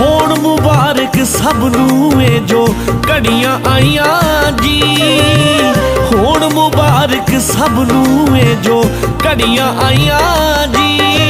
ਹੋਣ ਮੁਬਾਰਕ ਸਭ ਨੂੰ ਏ ਜੋ ਘੜੀਆਂ ਆਈਆਂ ਜੀ। ਹੋਣ ਮੁਬਾਰਕ ਸਭ ਨੂੰ ਏ ਜੋ ਘੜੀਆਂ ਆਈਆਂ ਜੀ।